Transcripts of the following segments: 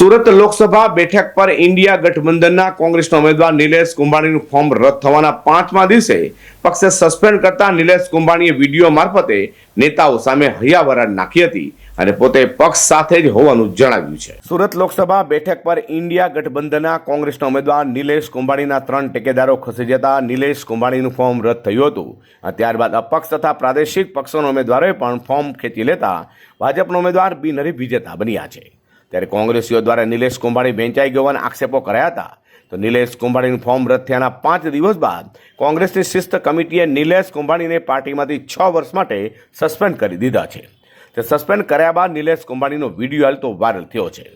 સુરત લોકસભા બેઠક પર ઇન્ડિયા ગઠબંધનના કોંગ્રેસના ઉમેદવાર નિલેશ કુંભાણીનું ફોર્મ રદ થવાના પાંચમા દિવસે પક્ષે સસ્પેન્ડ કરતા નિલેશ કુંભાણીએ વીડિયો મારફતે નેતાઓ સામે હૈયાવરાડ નાખી હતી અને પોતે પક્ષ સાથે જ હોવાનું જણાવ્યું છે. સુરત લોકસભા બેઠક પર ઇન્ડિયા ગઠબંધનના કોંગ્રેસના ઉમેદવાર નિલેશ કુંભાણીના ત્રણ ટેકેદારો ખસી જતા નિલેશ કુંભાણીનું ફોર્મ રદ થયું હતું. ત્યારબાદ અપક્ષ તથા પ્રાદેશિક પક્ષોના ઉમેદવારોએ પણ ફોર્મ ખેંચી લેતા ભાજપના ઉમેદવાર બિનહરી વિજેતા બન્યા છે. ત્યારે કોંગ્રેસીઓ દ્વારા નિલેશ કુંભાણી વેચાઈ હોવાના આક્ષેપો કર્યા હતા. તો નિલેશ કુંભાણીનું ફોર્મ રદ થયાના પાંચ દિવસ બાદ કોંગ્રેસની શિસ્ત કમિટીએ નિલેશ કુંભાણીને પાર્ટીમાંથી છ વર્ષ માટે સસ્પેન્ડ કરી દીધા છે. તે સસ્પેન્ડ કર્યા બાદ નિલેશ કુંભાણીનો વીડિયો હાલ તો વાયરલ થયો છે.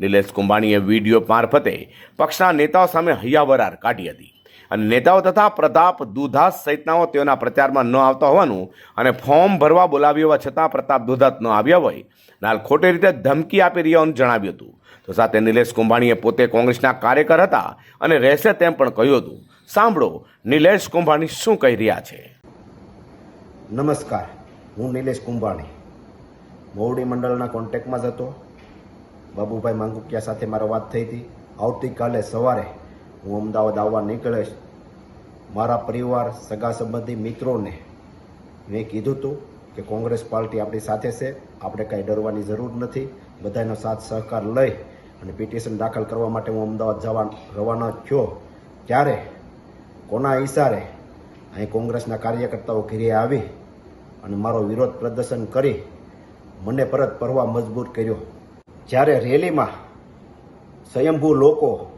નિલેશ કુંભાણીએ વીડિયો મારફતે પક્ષના નેતાઓ સામે હૈયાવરાર કાઢી હતી. અને નેતાઓ તથા પ્રતાપ દુધાસ સહિતનાઓ તેઓના પ્રચારમાં ન આવતા હોવાનું અને ફોર્મ ભરવા બોલાવ્યું હોવા છતાં પ્રતાપ દુધાત ન આવ્યા હોય. નાલ ખોટી રીતે ધમકી આપી રહ્યા હોવાનું જણાવ્યું હતું. તો સાથે નિલેશ કુંભાણીએ પોતે કોંગ્રેસના કાર્યકર હતા અને રહેશે તેમ પણ કહ્યું હતું. સાંભળો, નિલેશ કુંભાણી શું કહી રહ્યા છે? નમસ્કાર, હું નિલેશ કુંભાણી. મોવડી મંડળના કોન્ટેક્ટમાં જ હતો. બાબુભાઈ માંગુકિયા સાથે મારો વાત થઈ હતી. આવતીકાલે સવારે હું અમદાવાદ આવવા નીકળીશ. મારા પરિવાર, સગા સંબંધી મિત્રોને મેં કીધું હતું કે કોંગ્રેસ પાર્ટી આપણી સાથે છે. આપણે કાંઈ ડરવાની જરૂર નથી. બધાનો સાથ સહકાર લઈ અને પિટિશન દાખલ કરવા માટે હું અમદાવાદ જવા રવાના થયો. ત્યારે કોના ઈશારે અહીં કોંગ્રેસના કાર્યકર્તાઓ ઘેરે આવી અને મારો વિરોધ પ્રદર્શન કરી મને પરત ફરવા મજબૂર કર્યો. જ્યારે રેલીમાં સ્વયંભૂ લોકો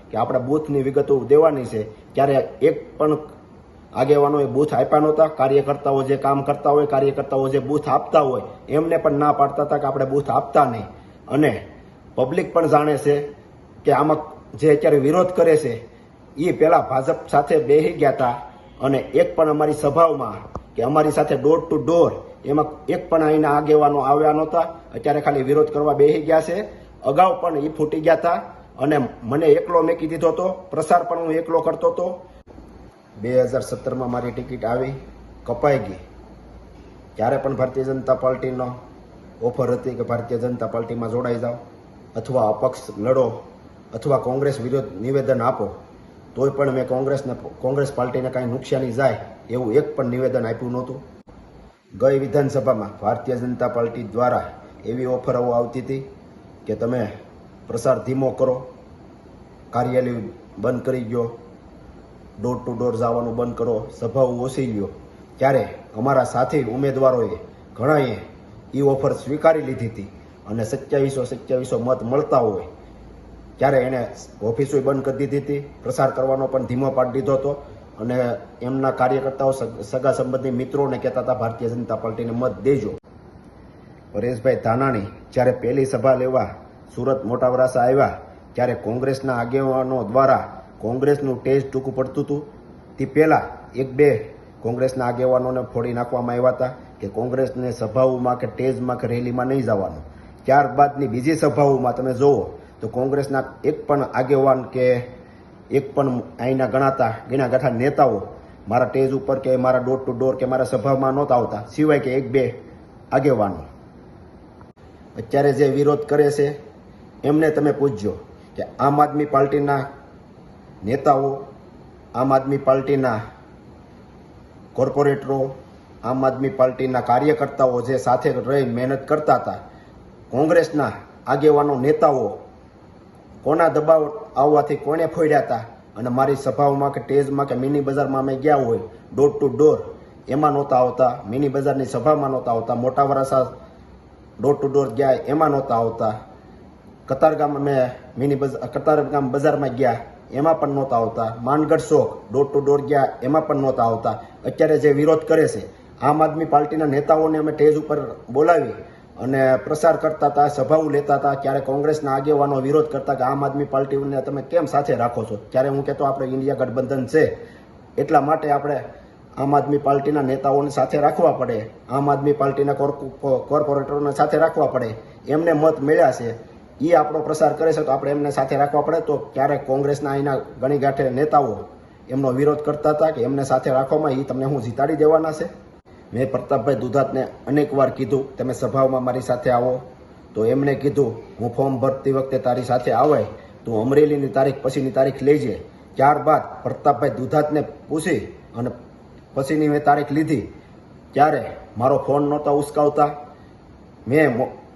કે આપણે બૂથની વિગતો દેવાની છે, ત્યારે એક પણ આગેવાનોએ બૂથ આપ્યા નહોતા. કાર્યકર્તાઓ જે કામ કરતા હોય, કાર્યકર્તાઓ જે બૂથ આપતા હોય, એમને પણ ના પાડતા હતા કે આપણે બૂથ આપતા નહીં. અને પબ્લિક પણ જાણે છે કે આમાં જે અત્યારે વિરોધ કરે છે એ પહેલાં ભાજપ સાથે બેસી ગયા હતા અને એક પણ અમારી સભાઓમાં કે અમારી સાથે ડોર ટુ ડોર એમાં એક પણ અહીંના આગેવાનો આવ્યા નહોતા. અત્યારે ખાલી વિરોધ કરવા બેસી ગયા છે. અગાઉ પણ એ ફૂટી ગયા હતા અને મને એકલો મેકી દીધો હતો. પ્રસાર પણ હું એકલો કરતો હતો. બે હજાર સત્તરમાં મારી ટિકિટ આવી, કપાઈ ગઈ. ત્યારે પણ ભારતીય જનતા પાર્ટીનો ઓફર હતી કે ભારતીય જનતા પાર્ટીમાં જોડાઈ જાઓ અથવા અપક્ષ લડો અથવા કોંગ્રેસ વિરુદ્ધ નિવેદન આપો, તોય પણ મેં કોંગ્રેસને કોંગ્રેસ પાર્ટીને કાંઈ નુકસાની જાય એવું એક પણ નિવેદન આપ્યું નહોતું. ગઈ વિધાનસભામાં ભારતીય જનતા પાર્ટી દ્વારા એવી ઓફરો આવતી હતી કે તમે પ્રસાર ધીમો કરો. કાર્યાલય બંધ કરી ગયો ડોર ટુ ડોર જવાનું બંધ કરો. સભાઓ ઓછી ગયો ત્યારે અમારા સાથી ઉમેદવારોએ ઘણાએ એ ઓફર સ્વીકારી લીધી હતી અને સત્યાવીસો સત્યાવીસો મત મળતા હોય. ત્યારે એણે ઓફિસો બંધ કરી દીધી હતી. પ્રસાર કરવાનો પણ ધીમો પાડી દીધો હતો અને એમના કાર્યકર્તાઓ સગા સંબંધી મિત્રોને કહેતા હતા, ભારતીય જનતા પાર્ટીને મત દેજો. પરેશભાઈ ધાનાણી જ્યારે પહેલી સભા લેવા સુરત મોટા વરાસા આવ્યા ત્યારે કોંગ્રેસના આગેવાનો દ્વારા કોંગ્રેસનું ટેજ ટૂંકું પડતું હતું. તે પહેલાં એક બે કોંગ્રેસના આગેવાનોને ફોડી નાખવામાં આવ્યા હતા કે કોંગ્રેસને સભાઓમાં કે ટેજમાં કે રેલીમાં નહીં જવાનું. ત્યારબાદની બીજી સભાઓમાં તમે જુઓ તો કોંગ્રેસના એક પણ આગેવાન કે એક પણ અહીંના ગણાતા ગણા ગાંઠા નેતાઓ મારા ટેજ ઉપર કે મારા ડોર ટુ ડોર કે મારા સભામાં નહોતા આવતા. સિવાય કે એક બે આગેવાનો. અત્યારે જે વિરોધ કરે છે એમને તમે પૂછજો કે આમ આદમી પાર્ટીના નેતાઓ, આમ આદમી પાર્ટીના કોર્પોરેટરો, આમ આદમી પાર્ટીના કાર્યકર્તાઓ જે સાથે રહી મહેનત કરતા હતા, કોંગ્રેસના આગેવાનો નેતાઓ, કોના દબાવ આવવાથી કોને ફોડ્યા હતા? અને મારી સભાઓમાં કે ટેજમાં કે મિની બજારમાં અમે ગયા હોય ડોર ટુ ડોર એમાં નહોતા આવતા. મિની બજારની સભામાં નહોતા આવતા. મોટા વરાસા ડોર ટુ ડોર ગયા, એમાં નહોતા આવતા. કતારગામ અમે મિની બજાર કતારગામ બજારમાં ગયા. એમાં પણ નહોતા આવતા. માનગઢ શોખ, ડોર ટુ ડોર ગયા, એમાં પણ નહોતા આવતા. અત્યારે જે વિરોધ કરે છે, આમ આદમી પાર્ટીના નેતાઓને અમે ટેજ ઉપર બોલાવી અને પ્રસાર કરતા હતા, સભાઓ લેતા હતા. ક્યારે કોંગ્રેસના આગેવાનો વિરોધ કરતા કે આમ આદમી પાર્ટીને તમે કેમ સાથે રાખો છો? ત્યારે હું કહેતો, આપણે ઇન્ડિયા ગઠબંધન છે. એટલા માટે આપણે આમ આદમી પાર્ટીના નેતાઓને સાથે રાખવા પડે. આમ આદમી પાર્ટીના કોર્પો- કોર્પોરેટરોને સાથે રાખવા પડે. એમને મત મળ્યા છે. એ આપણો પ્રસાર કરે છે, તો આપણે એમને સાથે રાખવા પડે. તો ક્યારેક કોંગ્રેસના અહીંના ગણી ગાંઠે નેતાઓ એમનો વિરોધ કરતા હતા કે એમને સાથે રાખવામાં એ તમને હું જીતાડી દેવાના છે? મેં પ્રતાપભાઈ દુધાતને અનેકવાર કીધું, તમે સભાઓમાં મારી સાથે આવો. તો એમણે કીધું, હું ફોર્મ ભરતી વખતે તારી સાથે આવે, તું અમરેલીની તારીખ પછીની તારીખ લેજે. ત્યારબાદ પ્રતાપભાઈ દુધાતને પૂછી, અને પછીની મેં તારીખ લીધી? ત્યારે મારો ફોન નહોતા ઉસકાવતા. મો-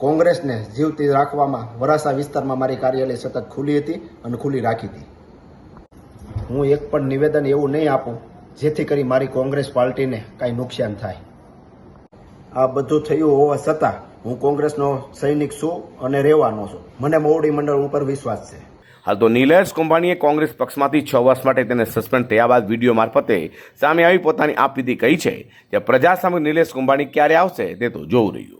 કોંગ્રેસને જીવતી રાખવામાં વરાસા વિસ્તારમાં મારી કાર્યાલય સતત ખુલ્લી હતી અને ખુલ્લી રાખી હતી. હું એક પણ નિવેદન એવું નહીં આપું, જેથી કરી મારી કોંગ્રેસ પાર્ટીને કાંઈ નુકસાન થાય. આ બધું થયું હોવા છતાં હું કોંગ્રેસનો સૈનિક છું અને રહેવાનો છું. મને મોવડી મંડળ ઉપર વિશ્વાસ છે. હાલ તો નિલેશ કુંભાણીએ કોંગ્રેસ પક્ષમાંથી છ વર્ષ માટે તેને સસ્પેન્ડ થયા બાદ વીડિયો મારફતે સામે આવી પોતાની આપવીતી કહી છે કે પ્રજા સામે નિલેશ કુંભાણી ક્યારે આવશે તે તો જોવું રહ્યું.